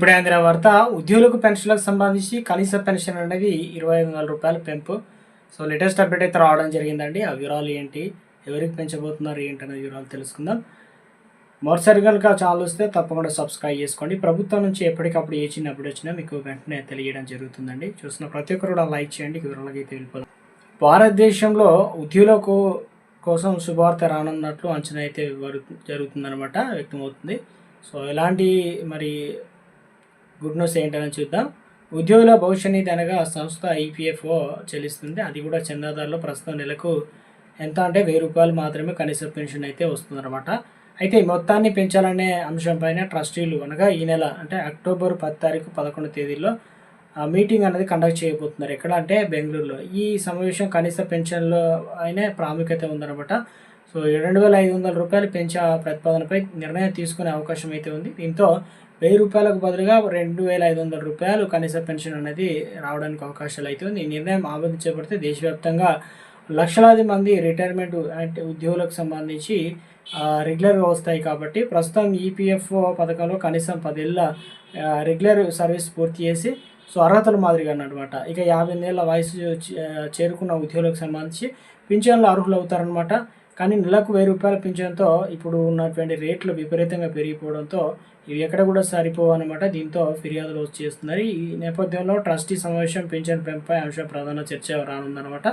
ఇప్పుడే అందిన వార్త ఉద్యోగులకు పెన్షన్లకు సంబంధించి కనీస పెన్షన్ అనేది ఇరవై ఐదు వందల రూపాయల పెంపు. సో లేటెస్ట్ అప్డేట్ అయితే రావడం జరిగిందండి. ఆ వివరాలు ఏంటి ఎవరికి పెంచబోతున్నారు ఏంటి అనే వివరాలు తెలుసుకుందాం. మరోసారి కనుక ఛానల్ వస్తే తప్పకుండా సబ్స్క్రైబ్ చేసుకోండి. ప్రభుత్వం నుంచి ఎప్పటికప్పుడు ఏ చిన్న అప్డేట్ వచ్చినా మీకు వెంటనే తెలియడం జరుగుతుందండి. చూసిన ప్రతి ఒక్కరు కూడా లైక్ చేయండి. వివరాలకి అయితే వెళ్ళిపోదాం. భారతదేశంలో ఉద్యోగులకు కోసం శుభవార్త రానున్నట్లు అంచనా అయితే జరుగుతుందనమాట జరుగుతుందన్నమాట వ్యక్తమవుతుంది. సో ఎలాంటి మరి గుడ్ న్యూస్ ఏంటని చూద్దాం. ఉద్యోగుల భవిష్య నిధి అనగా సంస్థ ఈపీఎఫ్ఓ చెల్లిస్తుంది. అది కూడా చందాదారులో ప్రస్తుతం నెలకు ఎంత అంటే వెయ్యి రూపాయలు మాత్రమే కనీస పెన్షన్ అయితే వస్తుందన్నమాట. అయితే ఈ మొత్తాన్ని పెంచాలనే అంశంపైన ట్రస్టీలు అనగా ఈ నెల అంటే అక్టోబర్ పది తారీఖు పదకొండు తేదీలో ఆ మీటింగ్ అనేది కండక్ట్ చేయబోతున్నారు. ఎక్కడ అంటే బెంగళూరులో. ఈ సమావేశం కనీస పెన్షన్లో అయినా ప్రాముఖ్యత ఉందన్నమాట. సో రెండు వేల ఐదు వందల రూపాయలు పెంచే ప్రతిపాదనపై నిర్ణయం తీసుకునే అవకాశం అయితే ఉంది. దీంతో వెయ్యి రూపాయలకు బదులుగా రెండు వేల ఐదు వందల రూపాయలు కనీస పెన్షన్ అనేది రావడానికి అవకాశాలు అయితే ఉంది. ఈ నిర్ణయం ఆమోదించబడితే దేశవ్యాప్తంగా లక్షలాది మంది రిటైర్మెంట్ అంటే ఉద్యోగులకు సంబంధించి రెగ్యులర్గా వస్తాయి కాబట్టి ప్రస్తుతం ఈపీఎఫ్ఓ పథకంలో కనీసం పదేళ్ళ రెగ్యులర్ సర్వీస్ పూర్తి చేసి సో అర్హతల మాదిరిగా అన్నమాట. ఇక యాభై ఏళ్ళ వయసు చేరుకున్న ఉద్యోగులకు సంబంధించి పింఛన్లు అర్హులు అవుతారనమాట కానీ నెలకు వెయ్యి రూపాయల పింఛన్తో ఇప్పుడు ఉన్నటువంటి రేట్లు విపరీతంగా పెరిగిపోవడంతో ఇవి ఎక్కడ కూడా సరిపోవు అనమాట దీంతో ఫిర్యాదులు వచ్చి చేస్తున్నారు. ఈ నేపథ్యంలో ట్రస్టీ సమావేశం పింఛన్ పెంపై అంశం ప్రధాన చర్చ రానుందనమాట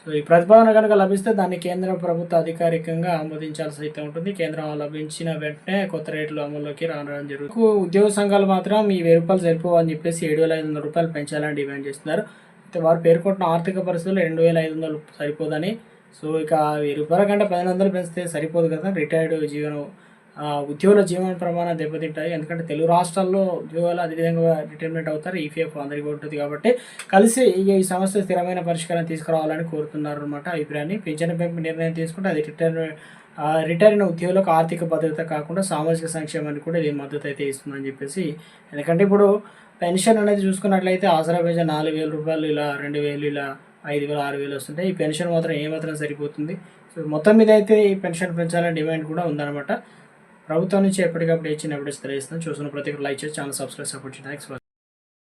సో ఈ ప్రతిపాదన కనుక లభిస్తే దాన్ని కేంద్ర ప్రభుత్వ అధికారికంగా ఆమోదించాల్సి అయితే ఉంటుంది. కేంద్రం లభించిన వెంటనే కొత్త రేట్లు అమల్లోకి రావడం జరుగుతుంది. ఉద్యోగ సంఘాలు మాత్రం ఈ వెయ్యి రూపాయలు సరిపోవని చెప్పేసి ఏడు వేల ఐదు వందల రూపాయలు పెంచాలని డిమాండ్ చేస్తున్నారు. అయితే వారు పేర్కొంటున్న ఆర్థిక పరిస్థితులు రెండు వేల ఐదు వందలు సరిపోదని సో ఇక వెయ్యి రూపాయల కంటే పదిహేను వందలు పెంచితే సరిపోదు కదా. రిటైర్డ్ జీవనం ఉద్యోగుల జీవన ప్రమాణం దెబ్బతింటాయి. ఎందుకంటే తెలుగు రాష్ట్రాల్లో ఉద్యోగాలు అదేవిధంగా రిటైర్మెంట్ అవుతారు. ఈపీఎఫ్ అందరికీ ఉంటుంది కాబట్టి కలిసి ఈ సమస్య స్థిరమైన పరిష్కారం తీసుకురావాలని కోరుతున్నారు అనమాట అభిప్రాయాన్ని. పింఛన్ పెంపు నిర్ణయం తీసుకుంటే అది రిటైర్మెంట్ రిటైర్ అయిన ఉద్యోగులకు ఆర్థిక భద్రత కాకుండా సామాజిక సంక్షేమానికి కూడా ఇది మద్దతు అయితే ఇస్తుందని చెప్పేసి. ఎందుకంటే ఇప్పుడు పెన్షన్ అనేది చూసుకున్నట్లయితే ఆసరా పెన్షన్ నాలుగు వేల రూపాయలు ఇలా రెండు వేలు ఇలా ఐదు వేలు ఆరు వేలు వస్తుంటాయి. ఈ పెన్షన్ మాత్రం ఏమాత్రం సరిపోతుంది. సో మొత్తం మీద అయితే ఈ పెన్షన్ పెంచాలని డిమాండ్ కూడా ఉందన్నమాట. ప్రభుత్వం నుంచి ఎప్పటికప్పుడు ఇచ్చిన అప్డేట్స్ తెలియజేస్తున్నాం. చూసిన ప్రతి ఒక్కరు లైక్ చేసి ఛానల్ సబ్స్క్రైబ్ సపోర్ట్ థ్యాంక్స్